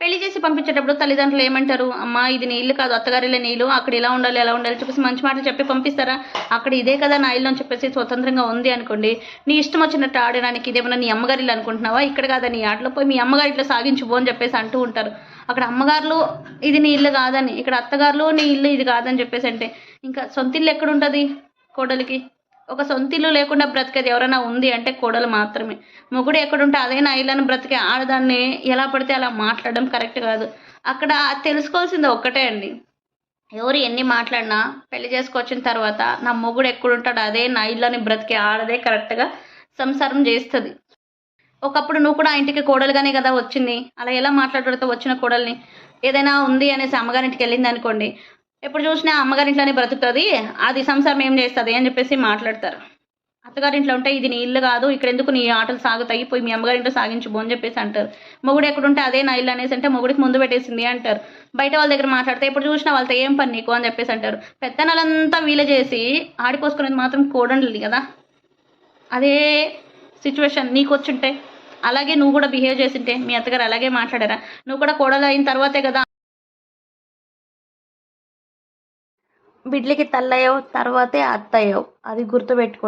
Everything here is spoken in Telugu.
పెళ్ళి చేసి పంపించేటప్పుడు తల్లిదండ్రులు ఏమంటారు? అమ్మా ఇది నీళ్ళు కాదు అత్తగారిలో నీళ్ళు. అక్కడ ఇలా ఉండాలి ఎలా ఉండాలి చెప్పేసి మంచి మాటలు చెప్పి పంపిస్తారా? అక్కడ ఇదే కదా నా ఇల్లు అని చెప్పేసి స్వతంత్రంగా ఉంది అనుకోండి. నీ ఇష్టం వచ్చినట్టు ఆడడానికి ఇదేమన్నా నీ అమ్మగారి ఇల్లు అనుకుంటున్నావా? ఇక్కడ కాదా నీ ఆటలో పోయి మీ అమ్మగారి ఇట్లా సాగించుబో అని చెప్పేసి అంటూ ఉంటారు. అక్కడ అమ్మగారులు ఇది నీ ఇల్లు కాదని ఇక్కడ అత్తగారులు నీ ఇల్లు ఇది కాదని చెప్పేసి అంటే ఇంకా సొంత ఇల్లు ఎక్కడ ఉంటుంది కోడలికి? ఒక సొంతిల్లు లేకుండా బ్రతికేది ఎవరైనా ఉంది అంటే కోడలు మాత్రమే. మొగుడు ఎక్కడుంటే అదే నా ఇల్లని బ్రతికే ఆడదాన్ని ఎలా పడితే అలా మాట్లాడడం కరెక్ట్ కాదు. అక్కడ తెలుసుకోవాల్సింది ఒక్కటే అండి. ఎవరు ఎన్ని మాట్లాడినా పెళ్ళి చేసుకొచ్చిన తర్వాత నా మొగుడు ఎక్కడుంటాడు అదే నా ఇల్లని బ్రతికే ఆడదే కరెక్ట్గా సంసారం చేస్తుంది. ఒకప్పుడు నువ్వు కూడా ఆ ఇంటికి కోడలుగానే కదా వచ్చింది. అలా ఎలా మాట్లాడుతూ వచ్చిన కోడల్ని? ఏదైనా ఉంది అనేసి అమ్మగారింటికి వెళ్ళింది అనుకోండి ఎప్పుడు చూసినా అమ్మగారి ఇంట్లోనే బ్రతుకుతుంది. అది సంసారం ఏం చేస్తుంది అని చెప్పేసి మాట్లాడతారు. అత్తగారింట్లో ఉంటే ఇది నీ ఇల్లు కాదు ఇక్కడ ఎందుకు నీ ఆటలు సాగుతాయి? పోయి మీ అమ్మగారింట్లో సాగించు అని చెప్పేసి అంటారు. మొగుడు ఎక్కడుంటే అదే నా ఇల్లు అనేసి అంటే మొగుడికి ముందు పెట్టేసింది అంటారు. బయట వాళ్ళ దగ్గర మాట్లాడితే ఎప్పుడు చూసినా వాళ్ళతో ఏం పని నీకు అని చెప్పేసి అంటారు. పెత్తనాలంతా వీలు చేసి ఆడిపోసుకునేది మాత్రం కోడండి కదా. అదే సిచ్యువేషన్ నీకు వచ్చుంటే. అలాగే నువ్వు కూడా బిహేవ్ చేసింటే మీ అత్తగారు అలాగే మాట్లాడారా? నువ్వు కూడా కోడలు అయిన తర్వాతే కదా బిడ్లకి తల్లయ్యవు తర్వాతే అత్తయ్యవు. అది గుర్తుపెట్టుకో